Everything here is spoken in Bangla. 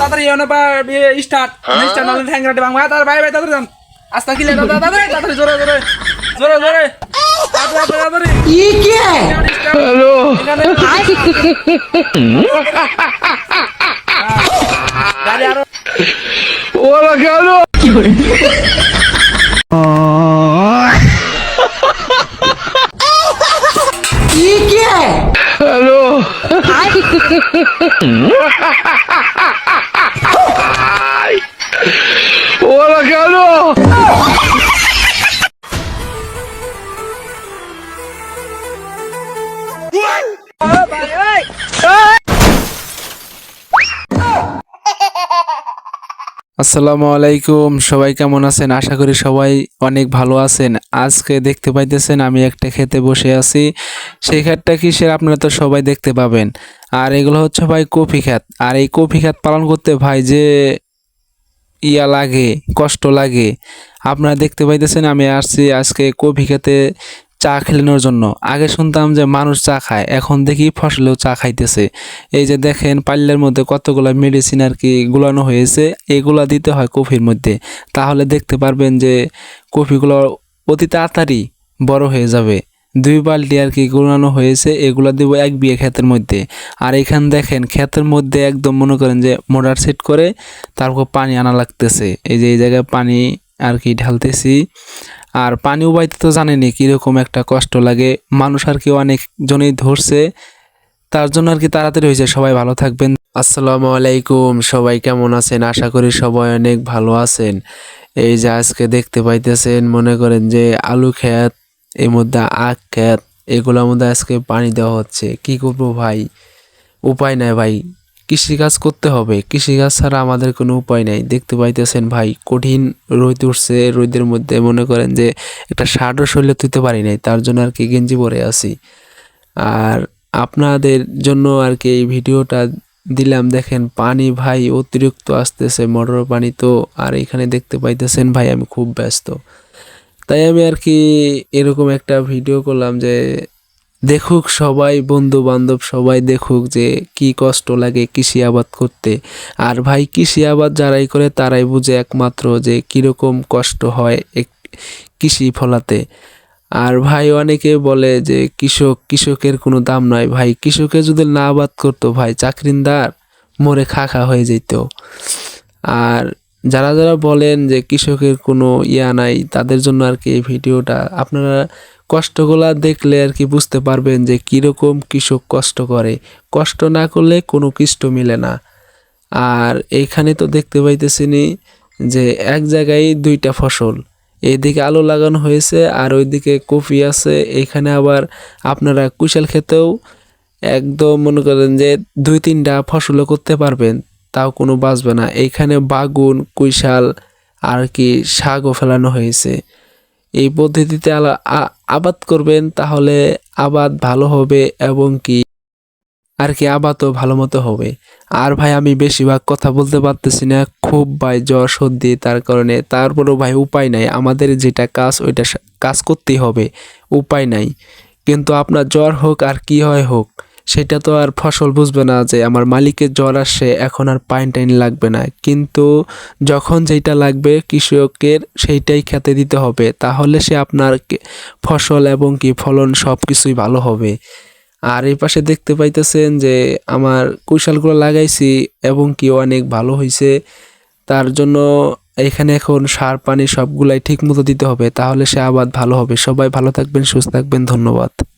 তাড়াতাড়ি এনে পা স্টার্ট স্টার্ট নালে ঠ্যাং রাটে বাংলা তার ভাই ভাই তাড়াতাড়ি আস্তে কিলে দাদা তাড়াতাড়ি তাড়াতাড়ি জোরে জোরে জোরে জোরে। তাড়াতাড়ি তাড়াতাড়ি ये क्या है হ্যালো গাড়ি আরো ये क्या আসসালামু আলাইকুম, সবাই কেমন আছেন? আশা করি সবাই অনেক ভালো আছেন। আজকে দেখতে পাইতেছেন আমি একটা খেতে বসে আছি। সেই ক্ষেতটা কিসের আপনারা তো সবাই দেখতে পাবেন। আর এগুলো হচ্ছে ভাই কফি ক্ষেত। আর এই কফি ক্ষেত পালন করতে ভাই যে ইয়া লাগে, কষ্ট লাগে, আপনারা দেখতে পাইতেছেন, আমি আসছি আজকে কফি খেতে চা খেলানোর জন্য। আগে শুনতাম যে মানুষ চা খায়, এখন দেখি ফসলেও চা খাইতেছে। এই যে দেখেন পাল্লের মধ্যে কতগুলো মেডিসিন আর কি গুলানো হয়েছে, এগুলা দিতে হয় কফির মধ্যে। তাহলে দেখতে পারবেন যে কফিগুলো অতি তাড়াতাড়ি বড় হয়ে যাবে। দুই বালতি আর কি গুলানো হয়েছে, এগুলো দিব এক বিয়ে ক্ষেতের মধ্যে। আর এখান দেখেন ক্ষেতের মধ্যে একদম মনে করেন যে মোটর সেট করে তারপর পানি আনা লাগতেছে। এই যে এই জায়গায় পানি আর কি ঢালতেছি। আর পানি উবাইতে তো জানেনি কীরকম একটা কষ্ট লাগে। মানুষ আর কি অনেকজনেই ধরছে। তার জন্য আর কি তাড়াতাড়ি হয়েছে। সবাই ভালো থাকবেন। আসসালামু আলাইকুম। সবাই কেমন আছেন? আশা করি সবাই অনেক ভালো আছেন। এই যে আজকে দেখতে পাইতেছেন, মনে করেন যে আলু ক্ষেত, এর মধ্যে আখ ক্ষেত, এগুলোর মধ্যে আজকে পানি দেওয়া হচ্ছে। কি করব ভাই? উপায় নাই ভাই। কৃষিকাজ করতে হবে। কৃষিকাজ ছাড়া আমাদের কোনো উপায় নাই। দেখতে পাইতেছেন ভাই, কঠিন রোদ উঠছে, রোদের মধ্যে মনে করেন যে একটা শার্টও শরীরে তুলতে পারি নাই, তার জন্য আর কি গেঞ্জি পরে আছি। আর আপনাদের জন্য আর কি এই ভিডিওটা দিলাম, দেখেন পানি ভাই অতিরিক্ত আসতেছে, মোটর পানি তো, আর এখানে দেখতে পাইতেছেন ভাই আমি খুব ব্যস্ত। তাই আমি আর কি এরকম একটা ভিডিও করলাম যে দেখুক সবাই বন্ধু বান্ধব সবাই দেখুক যে কি কষ্ট লাগে কৃষি আবাদ করতে। আর ভাই, কৃষি আবাদ যারাই করে তারাই বুঝে একমাত্র যে কীরকম কষ্ট হয় এক কৃষি ফলাতে। আর ভাই, অনেকে বলে যে কৃষক, কৃষকের কোনো দাম নয়। ভাই, কৃষকে যদি না আবাদ করতো ভাই, চাকরিনদার মরে খা খা হয়ে যেত। আর যারা যারা বলেন যে কৃষকের কোনো ইয়া নাই, তাদের জন্য আর কি এই ভিডিওটা আপনারা কষ্টগুলা দেখলে আর কি বুঝতে পারবেন যে কীরকম কৃষক কষ্ট করে। কষ্ট না করলে কোনো কৃষ্ট মিলে না। আর এইখানে তো দেখতে পাইতেছিনি যে এক জায়গায় দুইটা ফসল। এইদিকে আলু লাগানো হয়েছে আর ওইদিকে কফি আছে। এইখানে আবার আপনারা কুশাল খেতেও একদম মনে করেন যে দুই তিনটা ফসলও করতে পারবেন, তাও কোনো বাঁচবে না। এইখানে বাগুন, কুইশাল আর কি শাকও ফেলানো হয়েছে। এই পদ্ধতিতে আবাদ করবেন, তাহলে আবাদ ভালো হবে এবং কি? আর কি আবাদও ভালো মতো হবে। আর ভাই, আমি বেশিরভাগ কথা বলতে পারতেছি না। খুব ভাই জ্বর সর্দি তার কারণে। তারপরেও ভাই উপায় নাই। আমাদের যেটা কাজ, ওইটা কাজ করতেই হবে। উপায় নাই। কিন্তু আপনার জ্বর হোক আর কি হয় হোক সেটা তো আর ফসল বুঝবে না যে আমার মালিকের জ্বর আসে, এখন আর পাইন টাইন লাগবে না। কিন্তু যখন যেটা লাগবে কৃষকের, সেইটাই খেতে দিতে হবে। তাহলে সে আপনার ফসল এবং কি ফলন সব কিছুই ভালো হবে। আর এই পাশে দেখতে পাইতেছেন যে আমার কৌশলগুলো লাগাইছি এবং কি অনেক ভালো হয়েছে তার জন্য এখানে এখন সার, পানি সবগুলাই ঠিক মতো দিতে হবে। তাহলে সে আবাদ ভালো হবে। সবাই ভালো থাকবেন, সুস্থ থাকবেন। ধন্যবাদ।